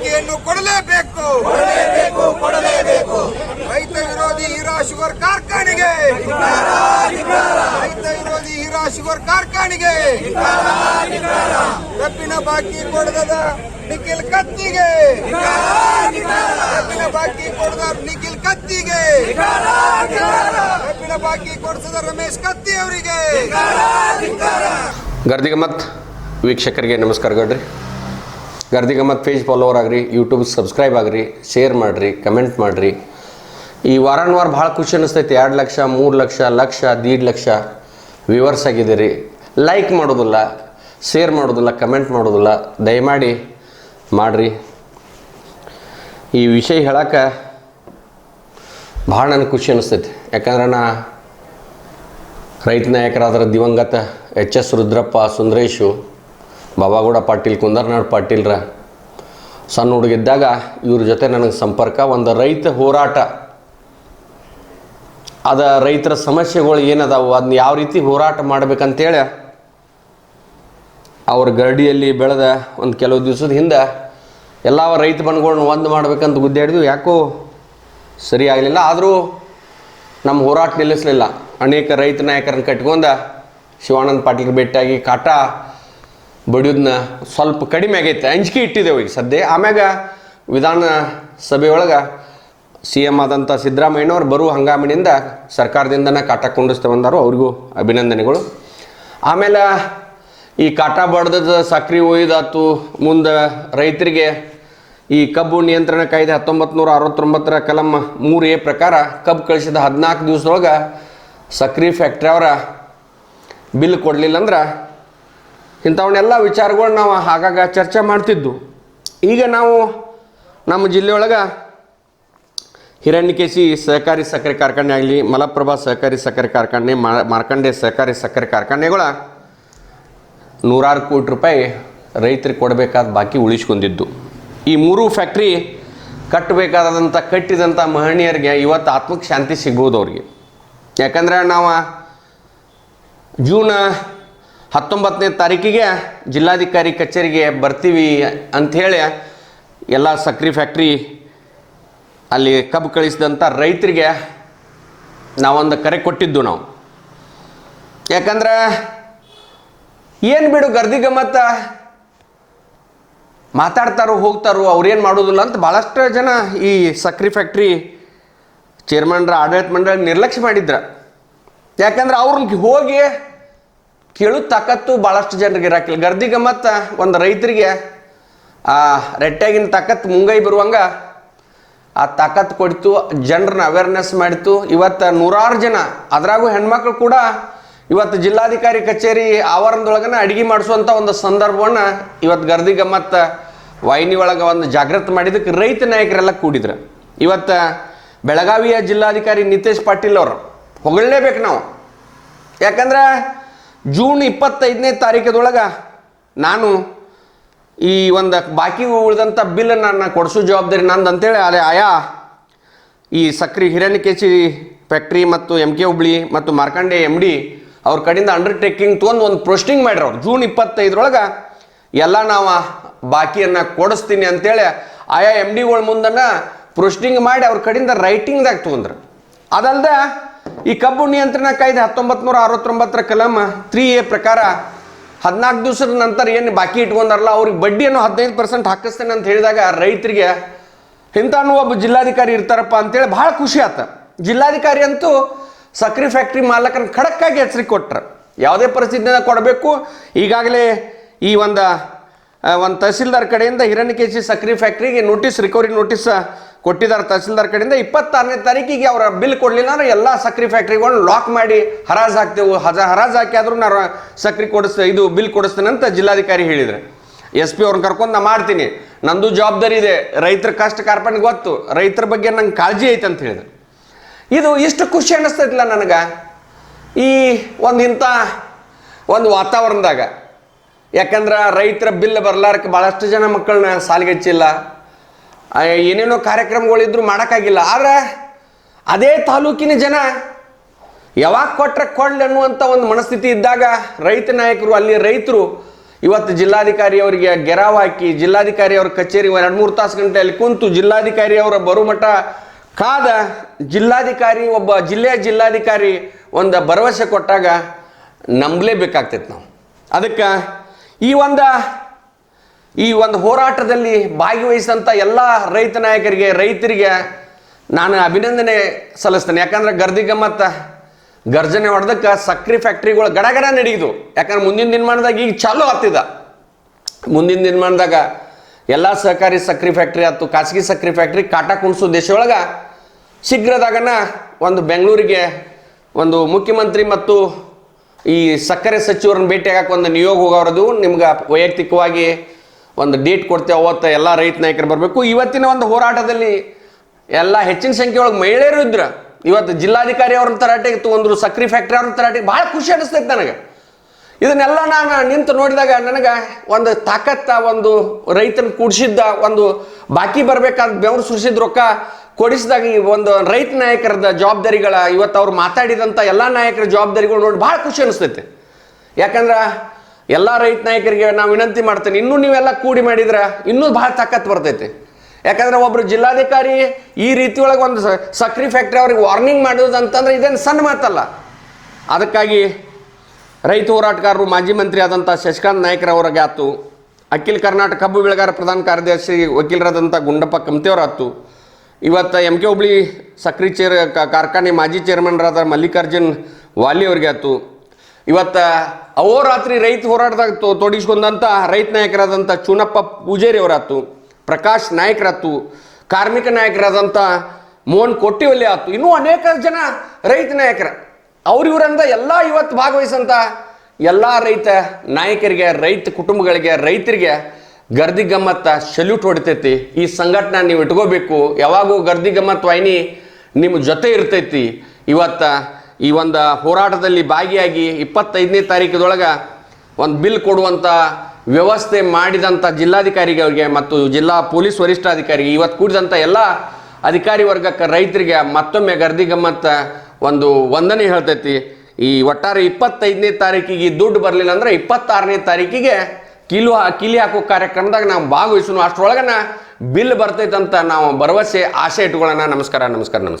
ಬಾಕಿಯನ್ನು ಕೊಡಲೇಬೇಕು. ಕೊಡಲೇಬೇಕು ರೈತ ವಿರೋಧಿ ಹೀರಾ ಶುಗರ್ ಕಾರ್ಖಾನೆಗೆ. ರೈತ ವಿರೋಧಿ ಹೀರಾ ಶುಗರ್ ಕಾರ್ಖಾನೆಗೆ. ಕಬ್ಬಿನ ಬಾಕಿ ಕೊಡದ ನಿಖಿಲ್ ಕತ್ತಿಗೆ. ಕಬ್ಬಿನ ಬಾಕಿ ಕೊಡದ ನಿಖಿಲ್ ಕತ್ತಿಗೆ. ಕಬ್ಬಿನ ಬಾಕಿ ಕೊಡಿಸದ ರಮೇಶ್ ಕತ್ತಿ ಅವರಿಗೆ. ಗರ್ದಿಗಮತ್ ವೀಕ್ಷಕರಿಗೆ ನಮಸ್ಕಾರ ಗಡ್ರಿ. ಗರ್ದಿಗಮತ್ ಪೇಜ್ ಫಾಲೋವರ್ ಆಗ್ರಿ ಯೂಟ್ಯೂಬ್ ಸಬ್ಸ್ಕ್ರೈಬ್ ಆಗ್ರಿ ಶೇರ್ ಮಾಡಿರಿ ಕಮೆಂಟ್ ಮಾಡಿರಿ. ಈ ವಾರ ಭಾಳ ಖುಷಿ ಅನ್ನಿಸ್ತೈತಿ ಎರಡು ಲಕ್ಷ, ಮೂರು ಲಕ್ಷ ಲಕ್ಷ, ದೀಡ್ ಲಕ್ಷ ವ್ಯೂವರ್ಸ್ ಆಗಿದ್ದೀರಿ. ಲೈಕ್ ಮಾಡೋದಿಲ್ಲ ಶೇರ್ ಮಾಡೋದಿಲ್ಲ ಕಮೆಂಟ್ ಮಾಡೋದಿಲ್ಲ. ದಯಮಾಡಿ ಮಾಡಿರಿ. ಈ ವಿಷಯ ಹೇಳಕ್ಕೆ ಭಾಳ ನನಗೆ ಖುಷಿ ಅನ್ನಿಸ್ತೈತಿ ಯಾಕಂದ್ರೆ ನಾ ರೈತ ನಾಯಕರಾದ್ರೆ ದಿವಂಗತ ಎಚ್ ಎಸ್ ರುದ್ರಪ್ಪ ಸುಂದರೇಶು ಬಾಬಾಗೌಡ ಪಾಟೀಲ್, ಕುಂದರ್ನಾಡ್ ಪಾಟೀಲ್ರ ಸಣ್ಣ ಹುಡುಗಿದ್ದಾಗ ಇವ್ರ ಜೊತೆ ನನಗೆ ಸಂಪರ್ಕ, ಒಂದು ರೈತ ಹೋರಾಟ. ಅದ ರೈತರ ಸಮಸ್ಯೆಗಳು ಏನದಾವು? ಅದನ್ನ ಯಾವ ರೀತಿ ಹೋರಾಟ ಮಾಡ್ಬೇಕಂತೇಳಿ ಅವ್ರ ಗರಡಿಯಲ್ಲಿ ಬೆಳೆದ ಒಂದು ಕೆಲವು ದಿವಸದ ಹಿಂದೆ ಎಲ್ಲ ರೈತ ಬಂದ್ಗಳನ್ನ ಒಂದು ಮಾಡ್ಬೇಕಂತ ಗುದ್ದಾಡಿದ್ವಿ ಯಾಕೋ ಸರಿ ಆಗಲಿಲ್ಲ. ಆದರೂ ನಮ್ಮ ಹೋರಾಟ ನಿಲ್ಲಿಸಲಿಲ್ಲ. ಅನೇಕ ರೈತ ನಾಯಕರನ್ನು ಕಟ್ಕೊಂಡ ಶಿವಾನಂದ ಪಾಟೀಲ್ ಭೇಟಿಯಾಗಿ ಕಾಟ ಬಡಿಯೋದನ್ನ ಸ್ವಲ್ಪ ಕಡಿಮೆ ಆಗೈತೆ. ಅಂಜಿಕೆ ಇಟ್ಟಿದ್ದೇವೆ ಈಗ ಸದ್ಯ. ಆಮ್ಯಾಗ ವಿಧಾನ ಸಭೆಯೊಳಗೆ ಸಿ ಎಂ ಆದಂಥ ಸಿದ್ದರಾಮಯ್ಯನವ್ರು ಬರುವ ಹಂಗಾಮಿನಿಂದ ಸರ್ಕಾರದಿಂದನೇ ಕಾಟ ಕೊಂಡಿಸ್ತೇವೆ ಬಂದರು. ಅವ್ರಿಗೂ ಅಭಿನಂದನೆಗಳು. ಆಮೇಲೆ ಈ ಕಾಟ ಬಡ್ದದ ಸಕ್ರೆ ಒಯ್ದಾತು. ಮುಂದೆ ರೈತರಿಗೆ ಈ ಕಬ್ಬು ನಿಯಂತ್ರಣ ಕಾಯ್ದೆ ಹತ್ತೊಂಬತ್ತು ನೂರ ಅರವತ್ತೊಂಬತ್ತರ ಕಲಂ ಮೂರು ಎ ಪ್ರಕಾರ ಕಬ್ಬು ಕಳಿಸಿದ ಹದಿನಾಲ್ಕು ದಿವಸದೊಳಗೆ ಸಕ್ರಿ ಫ್ಯಾಕ್ಟ್ರಿ ಅವರ ಬಿಲ್ ಕೊಡಲಿಲ್ಲ ಅಂದ್ರೆ ಇಂಥವನ್ನೆಲ್ಲ ವಿಚಾರಗಳು ನಾವು ಆಗಾಗ ಚರ್ಚೆ ಮಾಡ್ತಿದ್ದು. ಈಗ ನಾವು ನಮ್ಮ ಜಿಲ್ಲೆಯೊಳಗೆ ಹಿರಣ್ಯಕೇಶಿ ಸಹಕಾರಿ ಸಕ್ಕರೆ ಕಾರ್ಖಾನೆ ಆಗಲಿ, ಮಲಪ್ರಭಾ ಸಹಕಾರಿ ಸಕ್ಕರೆ ಕಾರ್ಖಾನೆ ಮಾರ್ಕಂಡೆ ಸಹಕಾರಿ ಸಕ್ಕರೆ ಕಾರ್ಖಾನೆಗಳ ನೂರಾರು ಕೋಟಿ ರೂಪಾಯಿ ರೈತರಿಗೆ ಕೊಡಬೇಕಾದ ಬಾಕಿ ಉಳಿಸ್ಕೊಂಡಿದ್ದು. ಈ ಮೂರು ಫ್ಯಾಕ್ಟ್ರಿ ಕಟ್ಟಬೇಕಾದಂಥ, ಕಟ್ಟಿದಂಥ ಮಹನೀಯರಿಗೆ ಇವತ್ತು ಆತ್ಮಕ್ಕೆ ಶಾಂತಿ ಸಿಗ್ಬೋದು ಅವ್ರಿಗೆ. ಯಾಕಂದ್ರೆ ನಾವು ಜೂನ್ ಹತ್ತೊಂಬತ್ತನೇ ತಾರೀಕಿಗೆ ಜಿಲ್ಲಾಧಿಕಾರಿ ಕಚೇರಿಗೆ ಬರ್ತೀವಿ ಅಂಥೇಳಿ ಎಲ್ಲ ಸಕ್ರಿ ಫ್ಯಾಕ್ಟ್ರಿ ಅಲ್ಲಿ ಕಬ್ಬು ಕಳಿಸಿದಂಥ ರೈತರಿಗೆ ನಾವೊಂದು ಕರೆ ಕೊಟ್ಟಿದ್ದು ನಾವು. ಯಾಕಂದ್ರೆ ಏನು ಬಿಡು ಗರ್ದಿ ಗಮ್ಮತ್ತ? ಮಾತಾಡ್ತಾರೋ ಹೋಗ್ತಾರೋ ಅವ್ರೇನು ಮಾಡೋದಿಲ್ಲ ಅಂತ ಭಾಳಷ್ಟು ಜನ ಈ ಸಕ್ರಿ ಫ್ಯಾಕ್ಟ್ರಿ ಚೇರ್ಮನ್ರ ಆಡಳಿತ ಮಂಡಳಿ ನಿರ್ಲಕ್ಷ್ಯ ಮಾಡಿದ್ರು. ಯಾಕಂದ್ರೆ ಅವ್ರಿಗೆ ಹೋಗಿ ಕೇಳೋ ತಾಕತ್ತು ಭಾಳಷ್ಟು ಜನರಿಗೆ ಇರಾಕಿಲ್ಲ ಗರ್ದಿ ಗಮ್ಮತ್ತ ಒಂದು ರೈತರಿಗೆ, ಆ ರೆಟ್ಟಾಗಿನ ತಾಕತ್ತು ಮುಂಗೈ ಬರುವಂಗ, ಆ ತಾಕತ್ತು ಕೊಡ್ತು, ಜನರನ್ನ ಅವೇರ್ನೆಸ್ ಮಾಡಿತು ಇವತ್ತು ನೂರಾರು ಜನ, ಅದ್ರಾಗೂ ಹೆಣ್ಮಕ್ಳು ಕೂಡ ಇವತ್ತು ಜಿಲ್ಲಾಧಿಕಾರಿ ಕಚೇರಿ ಆವರಣದೊಳಗನ ಅಡಿಗೆ ಮಾಡಿಸುವಂಥ ಒಂದು ಸಂದರ್ಭವನ್ನು ಇವತ್ತು ಗರ್ದಿ ಗಮ್ಮತ್ತ ವಾಹಿನಿ ಒಳಗೆ ಒಂದು ಜಾಗೃತಿ ಮಾಡಿದ್ದಕ್ಕೆ ರೈತ ನಾಯಕರೆಲ್ಲ ಕೂಡಿದ್ರು. ಇವತ್ತು ಬೆಳಗಾವಿಯ ಜಿಲ್ಲಾಧಿಕಾರಿ ನಿತೇಶ್ ಪಾಟೀಲ್ ಅವರು ಹೊಗಳಲೇಬೇಕು ನಾವು. ಯಾಕಂದ್ರೆ ಜೂನ್ ಇಪ್ಪತ್ತೈದನೇ ತಾರೀಕದೊಳಗೆ ನಾನು ಈ ಒಂದು ಬಾಕಿ ಉಳಿದಂಥ ಬಿಲ್ ನಾನು ಕೊಡಿಸೋ ಜವಾಬ್ದಾರಿ ನಂದು ಅಂತೇಳಿ ಅದೇ ಆಯಾ ಈ ಸಕ್ರಿ ಹಿರಣ್ಯಕೇಶಿ ಫ್ಯಾಕ್ಟ್ರಿ ಮತ್ತು ಎಂ ಕೆ ಹುಬ್ಳಿ ಮತ್ತು ಮಾರ್ಕಂಡೆ ಎಂ ಡಿ ಅವ್ರ ಕಡೆಯಿಂದ ಅಂಡರ್ಟೇಕಿಂಗ್ ತೊಗೊಂಡು ಒಂದು ಪೋಸ್ಟಿಂಗ್ ಮಾಡ್ರಿ ಅವ್ರು. ಜೂನ್ ಇಪ್ಪತ್ತೈದರೊಳಗೆ ಎಲ್ಲ ನಾವು ಬಾಕಿಯನ್ನು ಕೊಡಿಸ್ತೀನಿ ಅಂತೇಳಿ ಆಯಾ ಎಂ ಡಿಗಳ ಮುಂದನ್ನು ಪೋಸ್ಟಿಂಗ್ ಮಾಡಿ ಅವ್ರ ಕಡೆಯಿಂದ ರೈಟಿಂಗ್ದಾಗ ತೊಗೊಂಡ್ರು. ಅದಲ್ಲದೆ ಈ ಕಬ್ಬು ನಿಯಂತ್ರಣ ಕಾಯ್ದೆ ಹತ್ತೊಂಬತ್ತು ನೂರ ಅರವತ್ತೊಂಬತ್ತರ ಕಲಂ ತ್ರೀ ಎ ಪ್ರಕಾರ ಹದಿನಾಲ್ಕು ದಿವಸದ ನಂತರ ಏನು ಬಾಕಿ ಇಟ್ಕೊಂಡಾರಲ್ಲ, ಅವ್ರಿಗೆ ಬಡ್ಡಿಯನ್ನು ಹದಿನೈದು ಪರ್ಸೆಂಟ್ ಹಾಕಿಸ್ತೇನೆ ಅಂತ ಹೇಳಿದಾಗ ರೈತರಿಗೆ ಇಂಥನೂ ಒಬ್ಬ ಜಿಲ್ಲಾಧಿಕಾರಿ ಇರ್ತಾರಪ್ಪ ಅಂತೇಳಿ ಭಾಳ ಖುಷಿ ಆತ. ಜಿಲ್ಲಾಧಿಕಾರಿ ಅಂತೂ ಸಕ್ರೆ ಫ್ಯಾಕ್ಟ್ರಿ ಮಾಲಕನ ಖಡಕ್ಕಾಗಿ ಎಚ್ಚರಿಕೆ ಕೊಟ್ರು. ಯಾವುದೇ ಪರಿಸ್ಥಿತಿಯಿಂದ ಕೊಡಬೇಕು. ಈಗಾಗಲೇ ಈ ಒಂದು ಒಂದು ತಹಸೀಲ್ದಾರ್ ಕಡೆಯಿಂದ ಹಿರಣ್ಯಕೇಶಿ ಸಕ್ರೆ ಫ್ಯಾಕ್ಟ್ರಿಗೆ ನೋಟಿಸ್ ರಿಕವರಿ ನೋಟಿಸ್ ಕೊಟ್ಟಿದ್ದಾರೆ. ತಹಸೀಲ್ದಾರ್ ಕಡೆಯಿಂದ ಇಪ್ಪತ್ತಾರನೇ ತಾರೀಕಿಗೆ ಅವರ ಬಿಲ್ ಕೊಡಲಿಲ್ಲ ಅಂದ್ರೆ ಎಲ್ಲ ಸಕ್ರಿ ಫ್ಯಾಕ್ಟ್ರಿಗಳನ್ನ ಲಾಕ್ ಮಾಡಿ ಹರಾಜು ಹಾಕ್ತೇವೆ ಹಜ, ಹರಾಜ್ ಹಾಕಿ ಆದರೂ ನಾನು ಸಕ್ರೆ ಕೊಡಿಸ್, ಇದು ಬಿಲ್ ಕೊಡಿಸ್ತೇನೆ ಅಂತ ಜಿಲ್ಲಾಧಿಕಾರಿ ಹೇಳಿದರೆ. ಎಸ್ ಪಿ ಅವ್ರನ್ನ ಕರ್ಕೊಂಡು ನಾ ಮಾಡ್ತೀನಿ. ನಂದು ಜವಾಬ್ದಾರಿ ಇದೆ. ರೈತರ ಕಷ್ಟ ಕಾರ್ಪಣ್ಯ ಗೊತ್ತು. ರೈತರ ಬಗ್ಗೆ ನಂಗೆ ಕಾಳಜಿ ಐತೆ ಅಂತ ಹೇಳಿದ್ರು. ಇದು ಇಷ್ಟು ಖುಷಿ ಅನ್ನಿಸ್ತೈತಿಲ್ಲ ನನಗೆ. ಈ ಒಂದು ಇಂಥ ಒಂದು ವಾತಾವರಣದಾಗ ಯಾಕಂದ್ರೆ ರೈತರ ಬಿಲ್ ಬರ್ಲಾರಕ್ಕೆ ಭಾಳಷ್ಟು ಜನ ಮಕ್ಕಳನ್ನ ಸಾಲಿಗೆ ಹಚ್ಚಿಲ್ಲ. ಏನೇನೋ ಕಾರ್ಯಕ್ರಮಗಳಿದ್ರು ಮಾಡೋಕ್ಕಾಗಿಲ್ಲ. ಆದರೆ ಅದೇ ತಾಲೂಕಿನ ಜನ ಯಾವಾಗ ಕೊಟ್ರೆ ಕೊಡ್ಲಿ ಅನ್ನುವಂಥ ಒಂದು ಮನಸ್ಥಿತಿ ಇದ್ದಾಗ ರೈತ ನಾಯಕರು, ಅಲ್ಲಿ ರೈತರು ಇವತ್ತು ಜಿಲ್ಲಾಧಿಕಾರಿ ಅವರಿಗೆ ಗೆರಾವ್ ಹಾಕಿ, ಜಿಲ್ಲಾಧಿಕಾರಿ ಅವ್ರ ಕಚೇರಿ ಎರಡು ಮೂರು ತಾಸು ಗಂಟೆ ಅಲ್ಲಿ ಕುಂತು ಜಿಲ್ಲಾಧಿಕಾರಿ ಅವರ ಬರುಮಟ ಕಾದ ಜಿಲ್ಲಾಧಿಕಾರಿ ಒಬ್ಬ ಜಿಲ್ಲೆಯ ಜಿಲ್ಲಾಧಿಕಾರಿ ಒಂದು ಭರವಸೆ ಕೊಟ್ಟಾಗ ನಂಬಲೇಬೇಕಾಗ್ತೈತೆ ನಾವು. ಅದಕ್ಕೆ ಈ ಒಂದು ಈ ಒಂದು ಹೋರಾಟದಲ್ಲಿ ಭಾಗವಹಿಸಿದಂಥ ಎಲ್ಲ ರೈತ ನಾಯಕರಿಗೆ, ರೈತರಿಗೆ ನಾನು ಅಭಿನಂದನೆ ಸಲ್ಲಿಸ್ತೇನೆ. ಯಾಕಂದ್ರೆ ಗರ್ದಿ ಗಮ್ಮತ್ತ ಗರ್ಜನೆ ಹೊಡೆದಕ್ಕೆ ಸಕ್ರೆ ಫ್ಯಾಕ್ಟ್ರಿಗಳು ಗಡಗಡ ನಡೆಯಿತು ಯಾಕಂದ್ರೆ ಮುಂದಿನ ದಿನಮಾನದಾಗ ಈಗ ಚಾಲೂ ಆಗ್ತಿದ. ಮುಂದಿನ ದಿನಮಾನದಾಗ ಎಲ್ಲ ಸಹಕಾರಿ ಸಕ್ರೆ ಫ್ಯಾಕ್ಟ್ರಿ ಆಯ್ತು, ಖಾಸಗಿ ಸಕ್ರೆ ಫ್ಯಾಕ್ಟ್ರಿ ಕಾಟ ಕುಣಿಸೋ ಒಳಗೆ ಶೀಘ್ರದಾಗನ ಒಂದು ಬೆಂಗಳೂರಿಗೆ ಒಂದು ಮುಖ್ಯಮಂತ್ರಿ ಮತ್ತು ಈ ಸಕ್ಕರೆ ಸಚಿವರನ್ನ ಭೇಟಿಯಾಗಕ್ಕೆ ಒಂದು ನಿಯೋಗ ಹೋಗೋರದು ನಿಮ್ಗೆ ವೈಯಕ್ತಿಕವಾಗಿ ಒಂದು ಡೇಟ್ ಕೊಡ್ತೇವೆ ಅವತ್ತು ಎಲ್ಲ ರೈತ ನಾಯಕರು ಬರಬೇಕು. ಇವತ್ತಿನ ಒಂದು ಹೋರಾಟದಲ್ಲಿ ಎಲ್ಲ ಹೆಚ್ಚಿನ ಸಂಖ್ಯೆ ಒಳಗೆ ಮಹಿಳೆಯರು ಇದ್ರು. ಇವತ್ತು ಜಿಲ್ಲಾಧಿಕಾರಿ ಅವ್ರನ್ನ ತರಾಟೆಗೆ ತೊಗೊಂಡ್ರು ಸಕ್ರಿ ಫ್ಯಾಕ್ಟ್ರಿ ಅವ್ರನ್ನ ತರಾಟೆಗೆ ಭಾಳ ಖುಷಿ ಅನಿಸ್ತೈತೆ ನನಗೆ. ಇದನ್ನೆಲ್ಲ ನಾನು ನಿಂತು ನೋಡಿದಾಗ ನನಗೆ ಒಂದು ತಾಕತ್ತ, ಒಂದು ರೈತನ ಕೂಡಿಸಿದ್ದ ಒಂದು ಬಾಕಿ ಬರಬೇಕಾದ ಬೆವರು ಸುರಿಸಿದ ರೊಕ್ಕ ಕೊಡಿಸಿದಾಗ ಈ ಒಂದು ರೈತ ನಾಯಕರದ ಜವಾಬ್ದಾರಿಗಳ ಇವತ್ತು ಅವ್ರು ಮಾತಾಡಿದಂಥ ಎಲ್ಲ ನಾಯಕರ ಜವಾಬ್ದಾರಿಗಳು ನೋಡಿ ಭಾಳ ಖುಷಿ ಅನಿಸ್ತೈತೆ. ಯಾಕಂದ್ರೆ ಎಲ್ಲ ರೈತ ನಾಯಕರಿಗೆ ನಾವು ವಿನಂತಿ ಮಾಡ್ತೇನೆ, ಇನ್ನೂ ನೀವೆಲ್ಲ ಕೂಡಿ ಮಾಡಿದ್ರೆ ಇನ್ನೂ ಭಾಳ ತಾಕತ್ ಬರ್ತೈತೆ. ಯಾಕಂದ್ರೆ ಒಬ್ರು ಜಿಲ್ಲಾಧಿಕಾರಿ ಈ ರೀತಿ ಒಳಗೆ ಒಂದು ಸಕ್ರಿ ಫ್ಯಾಕ್ಟ್ರಿ ಅವ್ರಿಗೆ ವಾರ್ನಿಂಗ್ ಮಾಡೋದು ಅಂತಂದ್ರೆ ಇದೇನು ಸಣ್ಣ ಮಾತಲ್ಲ. ಅದಕ್ಕಾಗಿ ರೈತ ಹೋರಾಟಗಾರರು, ಮಾಜಿ ಮಂತ್ರಿ ಆದಂಥ ಶಶಿಕಾಂತ್ ನಾಯ್ಕರವ್ರಿಗೆ ಆತು. ಅಖಿಲ ಕರ್ನಾಟಕ ಕಬ್ಬು ಬೆಳೆಗಾರ ಪ್ರಧಾನ ಕಾರ್ಯದರ್ಶಿ ವಕೀಲರಾದಂಥ ಗುಂಡಪ್ಪ ಕಮತೆಯವರಾತು ಇವತ್ತು ಎಂ ಕೆ ಹುಬ್ಳಿ ಸಕ್ರಿ ಚೇರ್ ಕಾರ್ಖಾನೆ ಮಾಜಿ ಚೇರ್ಮನ್ರಾದ ಮಲ್ಲಿಕಾರ್ಜುನ್ ವಾಲಿ ಅವ್ರಿಗೆ ಆತು ಇವತ್ತು ಅಹೋರಾತ್ರಿ ರೈತ ಹೋರಾಟದಾಗ ತೋ ತೊಡಗಿಸ್ಕೊಂಡಂಥ ರೈತ ನಾಯಕರಾದಂಥ ಚೂನಪ್ಪ ಪೂಜೇರಿ ಅವರಾತು ಪ್ರಕಾಶ್ ನಾಯಕರಾತು ಕಾರ್ಮಿಕ ನಾಯಕರಾದಂಥ ಮೋಹನ್ ಕೊಟ್ಟಿವಲ್ಲಿ ಆತು ಇನ್ನೂ ಅನೇಕ ಜನ ರೈತ ನಾಯಕರ. ಅವ್ರಿವ್ರಂದ ಎಲ್ಲ ಇವತ್ತು ಭಾಗವಹಿಸಂಥ ಎಲ್ಲ ರೈತ ನಾಯಕರಿಗೆ, ರೈತ ಕುಟುಂಬಗಳಿಗೆ, ರೈತರಿಗೆ ಗರ್ದಿ ಗಮ್ಮತ್ತ ಸೆಲ್ಯೂಟ್ ಹೊಡಿತೈತಿ. ಈ ಸಂಘಟನೆ ನೀವು ಇಟ್ಕೋಬೇಕು. ಯಾವಾಗೂ ಗರ್ದಿ ಗಮ್ಮತ್ ವಾಹಿನಿ ನಿಮ್ಮ ಜೊತೆ ಇರ್ತೈತಿ. ಇವತ್ತ ಈ ಒಂದು ಹೋರಾಟದಲ್ಲಿ ಭಾಗಿಯಾಗಿ ಇಪ್ಪತ್ತೈದನೇ ತಾರೀಕದೊಳಗೆ ಒಂದು ಬಿಲ್ ಕೊಡುವಂಥ ವ್ಯವಸ್ಥೆ ಮಾಡಿದಂಥ ಜಿಲ್ಲಾಧಿಕಾರಿಗಳಿಗೆ ಮತ್ತು ಜಿಲ್ಲಾ ಪೊಲೀಸ್ ವರಿಷ್ಠಾಧಿಕಾರಿಗೆ ಇವತ್ತು ಕೂಡಿದಂಥ ಎಲ್ಲ ಅಧಿಕಾರಿ ವರ್ಗಕ್ಕೆ ರೈತರಿಗೆ ಮತ್ತೊಮ್ಮೆ ಗರ್ದಿ ಗಮ್ಮತ್ತ ಒಂದು ವಂದನೆ ಹೇಳ್ತೈತಿ. ಈ ಒಟ್ಟಾರೆ ಇಪ್ಪತ್ತೈದನೇ ತಾರೀಕಿಗೆ ದುಡ್ಡು ಬರಲಿಲ್ಲ ಅಂದ್ರೆ ಇಪ್ಪತ್ತಾರನೇ ತಾರೀಕಿಗೆ ಕಿಲು ಕಿಲಿ ಹಾಕೋ ಕಾರ್ಯಕ್ರಮದಾಗ ನಾವು ಭಾಗವಹಿಸೋಣ ಅಷ್ಟರೊಳಗನ ಬಿಲ್ ಬರ್ತೈತಂತ ನಾವು ಭರವಸೆ, ಆಸೆ ಇಟ್ಕೊಳ್ಳೋಣ ನಮಸ್ಕಾರ ನಮಸ್ಕಾರ ನಮಸ್ಕಾರ.